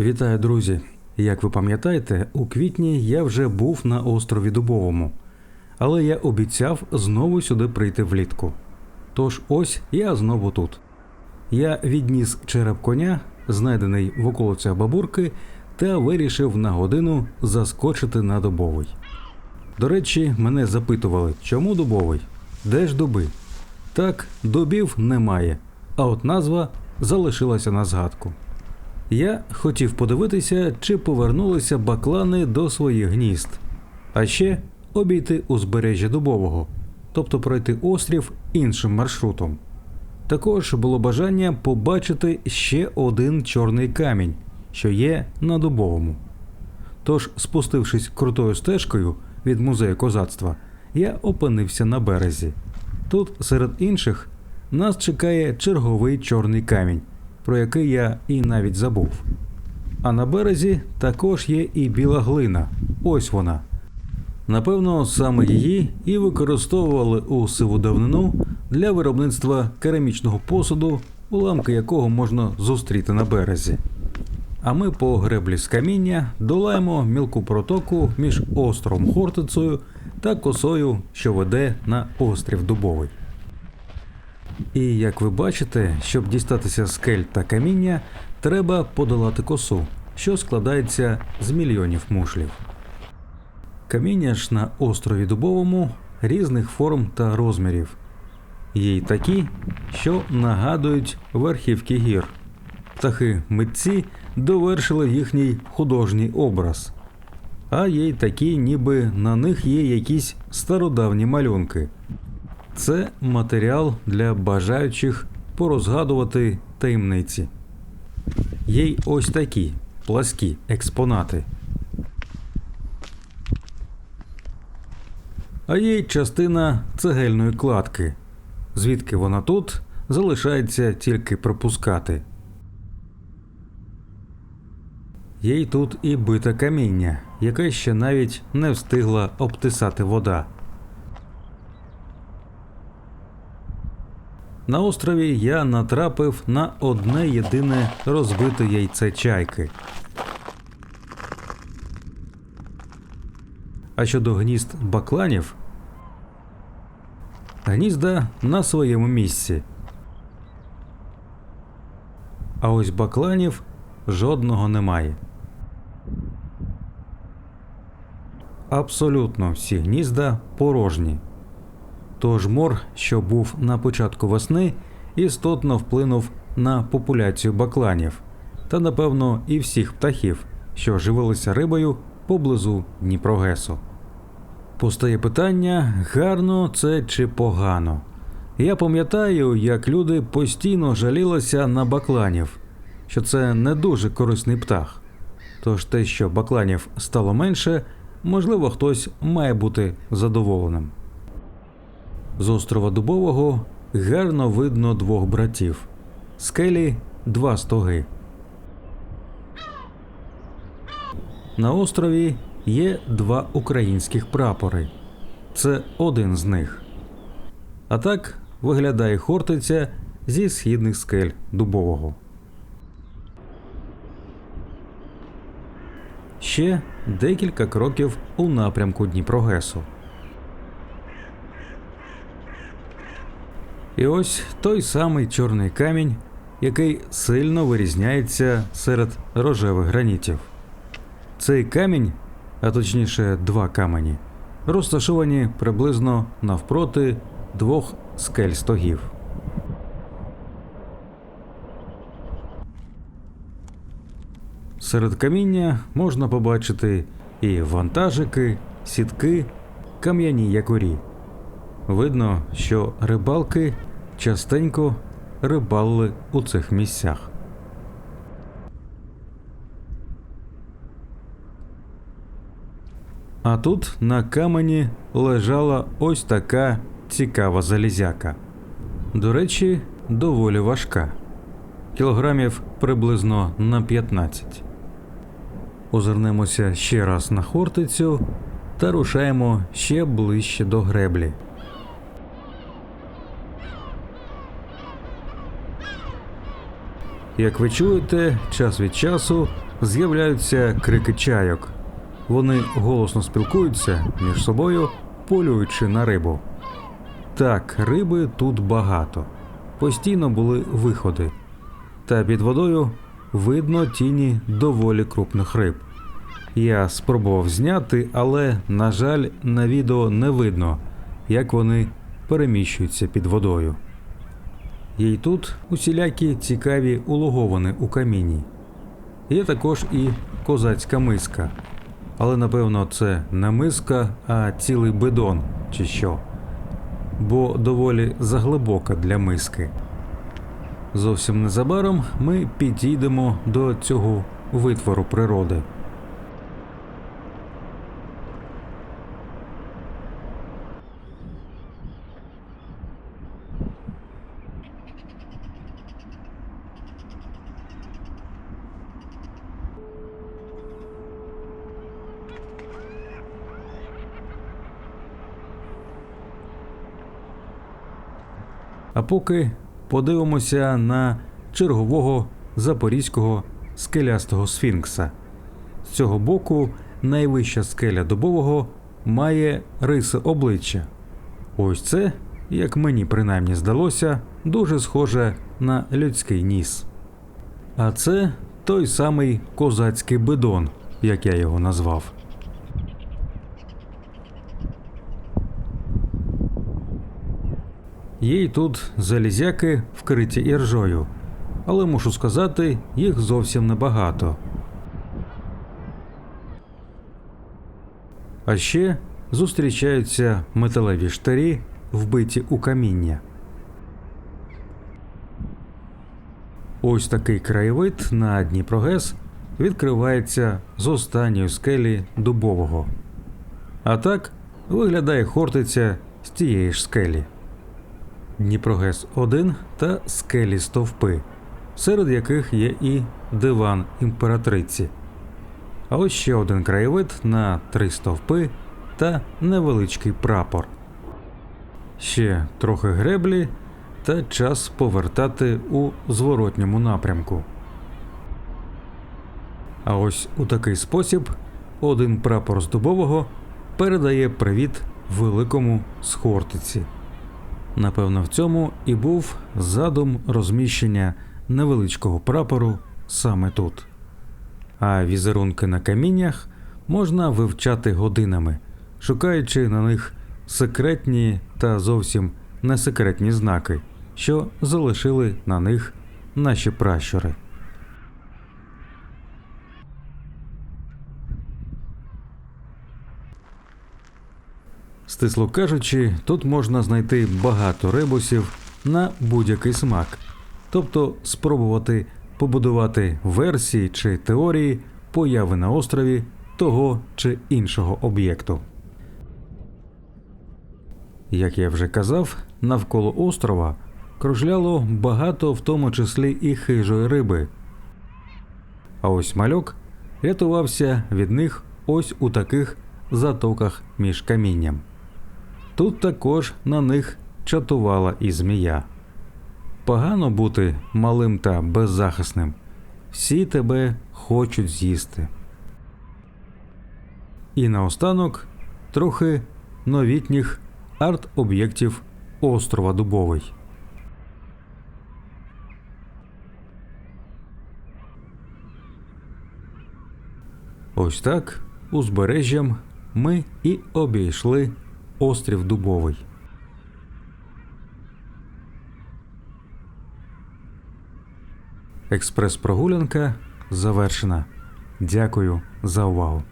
Вітаю, друзі! Як ви пам'ятаєте, у квітні я вже був на острові Дубовому, але я обіцяв знову сюди прийти влітку. Тож ось я знову тут. Я відніс череп коня, знайдений в околицях бабурки, та вирішив на годину заскочити на дубовий. До речі, мене запитували, чому дубовий? Де ж дуби? Так, дубів немає, а от назва залишилася на згадку. Я хотів подивитися, чи повернулися баклани до своїх гнізд, а ще обійти узбережжя Дубового, тобто пройти острів іншим маршрутом. Також було бажання побачити ще один чорний камінь, що є на Дубовому. Тож, спустившись крутою стежкою від музею козацтва, я опинився на березі. Тут, серед інших, нас чекає черговий чорний камінь, про який я і навіть забув. А на березі також є і біла глина. Ось вона. Напевно, саме її і використовували у сиву давнину для виробництва керамічного посуду, уламки якого можна зустріти на березі. А ми по греблі з каміння долаємо мілку протоку між островом Хортицею та косою, що веде на острів Дубовий. І як ви бачите, щоб дістатися скель та каміння, треба подолати косу, що складається з мільйонів мушлів. Каміння ж на острові Дубовому різних форм та розмірів. Є й такі, що нагадують верхівки гір. Птахи митці довершили їхній художній образ. А є й такі, ніби на них є якісь стародавні малюнки. Це матеріал для бажаючих порозгадувати таємниці. Є й ось такі пласкі експонати. А є й частина цегельної кладки. Звідки вона тут, залишається тільки пропускати. Є й тут і бите каміння, яке ще навіть не встигла обтисати вода. На острові я натрапив на одне єдине розбите яйце чайки. А щодо гнізд бакланів, гнізда на своєму місці. А ось бакланів жодного немає. Абсолютно всі гнізда порожні. Тож мор, що був на початку весни, істотно вплинув на популяцію бакланів та, напевно, і всіх птахів, що живилися рибою поблизу Дніпрогесу. Постає питання, гарно це чи погано. Я пам'ятаю, як люди постійно жалілися на бакланів, що це не дуже корисний птах. Тож те, що бакланів стало менше, можливо, хтось має бути задоволеним. З острова Дубового гарно видно двох братів. Скелі два стоги. На острові є два українських прапори. Це один з них. А так виглядає Хортиця зі східних скель Дубового. Ще декілька кроків у напрямку Дніпрогесу. І ось той самий чорний камінь, який сильно вирізняється серед рожевих гранітів. Цей камінь, а точніше два камені, розташовані приблизно навпроти двох скель стогів. Серед каміння можна побачити і вантажики, сітки, кам'яні якорі. Видно, що рибалки частенько рибалили у цих місцях. А тут на камені лежала ось така цікава залізяка. До речі, доволі важка. Кілограмів приблизно на 15. Озирнемося ще раз на хортицю та рушаємо ще ближче до греблі. Як ви чуєте, час від часу з'являються крики чайок. Вони голосно спілкуються між собою, полюючи на рибу. Так, риби тут багато. Постійно були виходи. Та під водою видно тіні доволі крупних риб. Я спробував зняти, але, на жаль, на відео не видно, як вони переміщуються під водою. Є й тут усілякі цікаві улоговини у каміні. Є також і козацька миска. Але напевно це не миска, а цілий бидон чи що. Бо доволі заглибока для миски. Зовсім незабаром ми підійдемо до цього витвору природи. А поки подивимося на чергового запорізького скелястого сфінкса. З цього боку найвища скеля добового має риси обличчя. Ось це, як мені принаймні здалося, дуже схоже на людський ніс. А це той самий козацький бидон, як я його назвав. Є й тут залізяки вкриті іржою, але мушу сказати, їх зовсім небагато. А ще зустрічаються металеві штирі, вбиті у каміння. Ось такий краєвид на Дніпрогес відкривається з останньої скелі дубового. А так виглядає Хортиця з тієї ж скелі. Дніпрогес 1 та скелі стовпи, серед яких є і диван імператриці. А ось ще один краєвид на три стовпи та невеличкий прапор. Ще трохи греблі та час повертати у зворотньому напрямку. А ось у такий спосіб один прапор з дубового передає привіт великому з Хортиці. Напевно, в цьому і був задум розміщення невеличкого прапору саме тут. А візерунки на каміннях можна вивчати годинами, шукаючи на них секретні та зовсім не секретні знаки, що залишили на них наші пращури. Стисло кажучи, тут можна знайти багато ребусів на будь-який смак, тобто спробувати побудувати версії чи теорії появи на острові того чи іншого об'єкту. Як я вже казав, навколо острова кружляло багато, в тому числі і хижої риби. А ось мальок рятувався від них ось у таких затоках між камінням. Тут також на них чатувала і змія. Погано бути малим та беззахисним. Всі тебе хочуть з'їсти. І наостанок трохи новітніх арт-об'єктів острова Дубовий. Ось так узбережжям ми і обійшли острів Дубовий. Експрес-прогулянка завершена. Дякую за увагу.